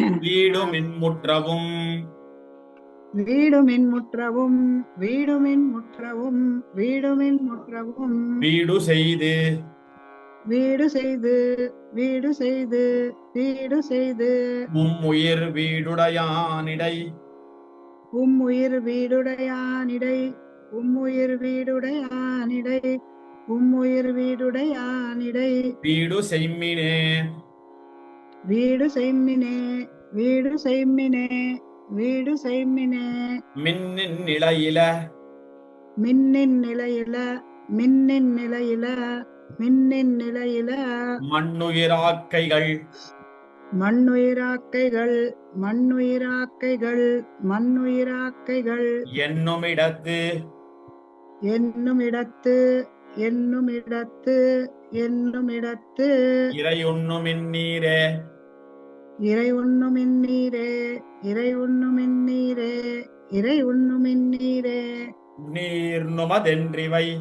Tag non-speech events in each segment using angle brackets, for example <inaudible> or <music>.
வீடுமின் முற்றவும் வீடுமின் முற்றவும் வீடுமின் முற்றவும் வீடுமின் முற்றவும் வீடு செய்து வீடு செய்து வீடு செய்து வீடு செய்து மும்முயிர் வீடுடையானிடை. உம்முயிர் வீடுடையானிடை உம்முயிர் வீடுடையானிடை உம்முயிர் வீடுடையானிடை. வீடு செய்மினே வீடு செய்மினே வீடு செய்மினே வீடு செய்மினே மின்னின் நிலையில. மின்னின் நிலையில மின்னின் நிலையில மின்னின் நிலையில. மண்ணுயிராக்கைகள். மண்ணுயிராக்கைகள் மண்ணுயிராக்கைகள் மண்ணுயிராக்கைகள். என்னுமிடத்து. என்னும் இடத்து என்னும் இடத்து என்னும் இடத்து இறையுண்ணுமின் நீரே. இறை உண்ணுமின் நீரே இறை உண்ணுமின் நீரே இறை உண்ணுமின் நீரே நீர் நுமதென்றிவை.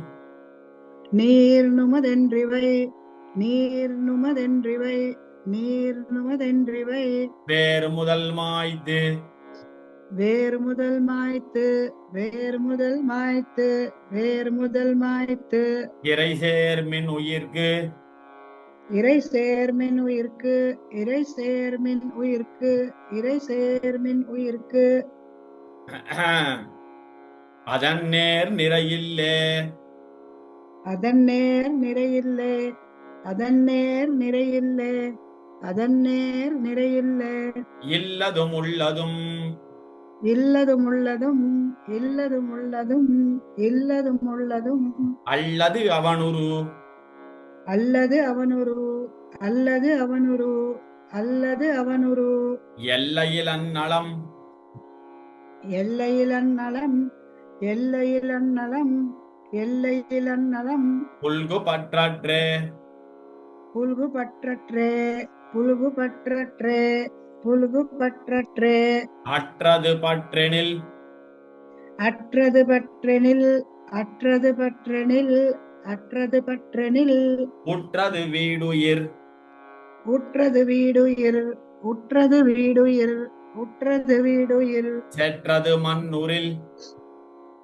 நீர் நுமதென்றிவை நீர் நுமதென்றிவை நீர் நுமதென்றிவை. வேறு முதல் மாய்த்து. வேறு முதல் மாய்த்து வேறு முதல் மாய்த்து வேறு முதல் மாய்த்து. இறை சேர்மின் உயிர்க்கு. இறை சேர்மின் உயிர்க்கு இறை சேர்மின் உயிர்க்கு இறை சேர்மின் உயிர்க்கு. <clears throat> அதன் நேர் நிறையில்லே. அதன் நேர் நிறையில்லே. அதன் நேர் நிறையில்லே. அதன் நேர் நிறையில்லே. இல்லதும் உள்ளதும். இல்லதும் உள்ளதும் இல்லதும் உள்ளதும் இல்லதும் உள்ளதும். அல்லது அவனுரு. அல்லது அவனுரு அல்லது அவனுரு அல்லது அவனுரு. எல்லையில் அந்நலம். எல்லையில் அந்நலம் எல்லையில் அந்நலம் எல்லையில் அந்நலம். புல்கு பற்றற்றே. புல்கு பற்றற்றே புல்கு பற்றற்றே புல்கு பற்றற்றே. அற்றது பற்றெனில். அற்றது பற்றெனில் அற்றது பற்றெனில். அற்றது பற்றெனில். உற்றது வீடுயிர். உற்றது வீடுயிர். உற்றது வீடுயிர். உற்றது வீடுயிர். செற்றது மண்ணுரில்.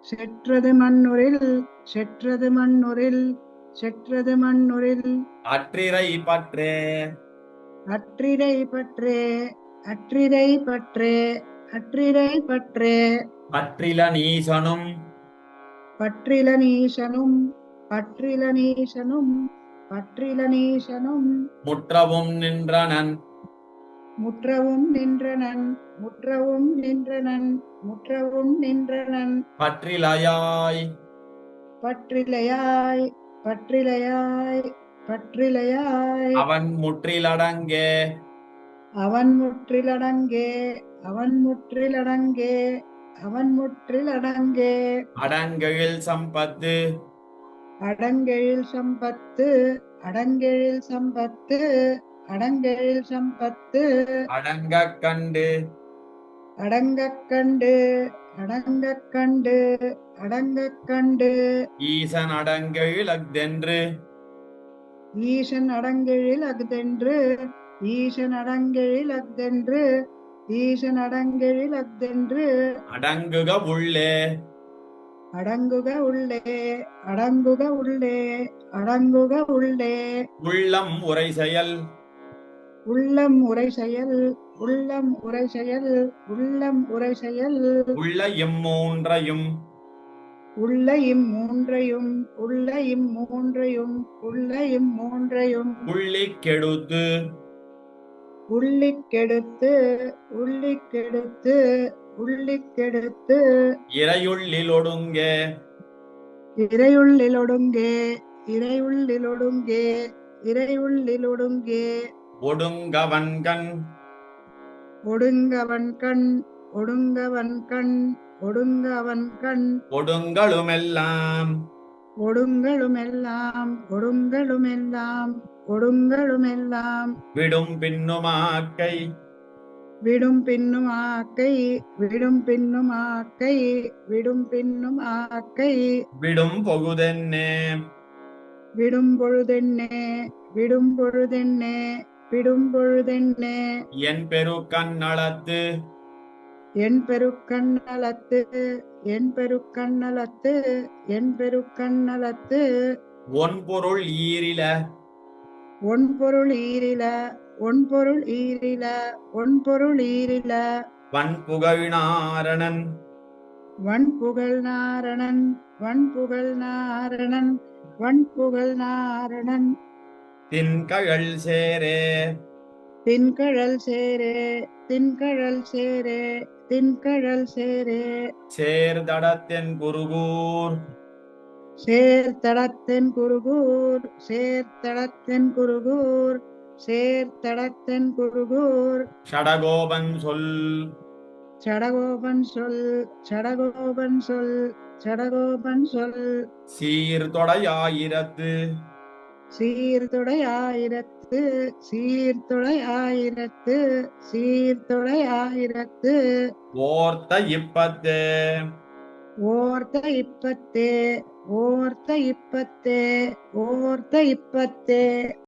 செற்றது மண்ணுரில். செற்றது மண்ணுரில். செற்றது மண்ணுரில். அற்றிரை பற்றே. அற்றிரை பற்றே. அற்றிரை பற்றே. அற்றிரை பற்றே. பற்றில நீசனும் பற்றில நீசனும் பற்றில நீசனும் பற்றில நீசனும் முற்றவும் நின்றனன். முற்றவும் நின்றனன் முற்றவும் நின்றனன் முற்றவும் நின்றனன். பற்றிலையாய். பற்றிலையாய் பற்றிலையாய் பற்றிலையாய். அவன் முற்றிலடங்கே. அவன் முற்றிலடங்கே அவன் முற்றிலடங்கே அவன் முற்றிலடங்கே. அடங்கெழில் சம்பத்து. அடங்கெழில் சம்பத்து அடங்கெழில் சம்பத்து அடங்கெழில் சம்பத்து. அடங்கக் கண்டு. அடங்கக் கண்டு அடங்கக் கண்டு அடங்கக் கண்டு. ஈசன் அடங்கெழிலக்தென்று ஈசன் அடங்கெழில் அஃதென்று ஈசன் அடங்கெழில் அஃதென்று ஈசன் அடங்கெழில் அஃதென்று. அடங்குக உள்ளே. அடங்குக உள்ளே அடங்குக உள்ளே அடங்குக உள்ளே. உள்ளம் உரை செயல். உள்ளம் உரை செயல் உள்ளம் உரை செயல் உள்ளம் உரை செயல். உள்ள இம்மூன்றையும் உள்ள இம்மூன்றையும் உள்ள இம்மூன்றையும் உள்ள இம்மூன்றையும் உள்ளிக் கெடுத்து. உள்ளிக் கெடுத்து உள்ளிக் கெடுத்து உள்ளிக் கெடுத்து இறையுள்ளில் ஒடுங்கே. இறையுள்ளிலொடுங்கே இறையுள்ளிலொடுங்கே இறையுள்ளிலொடுங்கே ஒடுங்கவன்கண் ஒடுங்கவன் கண் ஒடுங்கவன் கண் ஒடுங்கவன் கண் ஒடுங்களுமெல்லாம் ஒடுங்களுமெல்லாம் ஒடுங்களுமெல்லாம் ஒடுங்களுமெல்லாம் விடும் பின்னுமாக்கை விடும் பின்னும் ஆக்கை விடும் பின்னும் ஆக்கை விடும் பின்னும் ஆக்கை. விடும் பொகுதென்னே விடும் பொழுதென்னே? விடும் பொழுதென்னே? பிடும் பொழுதென்னே? என் பெருக்கண்ணளத்து என் பெருக்கண்ணலத்து என் பெருக்கண்ணலத்து என் பெருக்கண்ணலத்து ஒன்பொருள் ஈரில. ஒன்பொருள் ஈரில. ஒன்பொருள் ஈரில ஒன்பொருள் ஈரில. வன்புகழ்நாரணன் வன்புகழ் நாரணன் வன்புகழ் நாரணன் வன்புகழ் நாரணன். தின்கழல் சேரே. தின்கழல் சேரே தின்கழல் சேரே தின்கழல் சேரே. சேர்தடத்தென் குருகூர். சேர்த்தடத்தென் குருகூர் சேர்த்தடத்தென் குருகூர். சேர்த்தடத்தென் குருகூர் ஷடகோபன் சொல். சடகோபன் சொல் சடகோபன் சொல் சடகோபன் சொல். சீர்தொடையாயிரத்து சீர்தொடை ஆயிரத்து சீர்தொடை ஆயிரத்து சீர்தொடை ஆயிரத்து ஓர்த்த இப்பத்து. ஓர்த்த இப்பத்தே ஓர்த்த இப்பத்தே ஓர்த்த இப்பத்தே.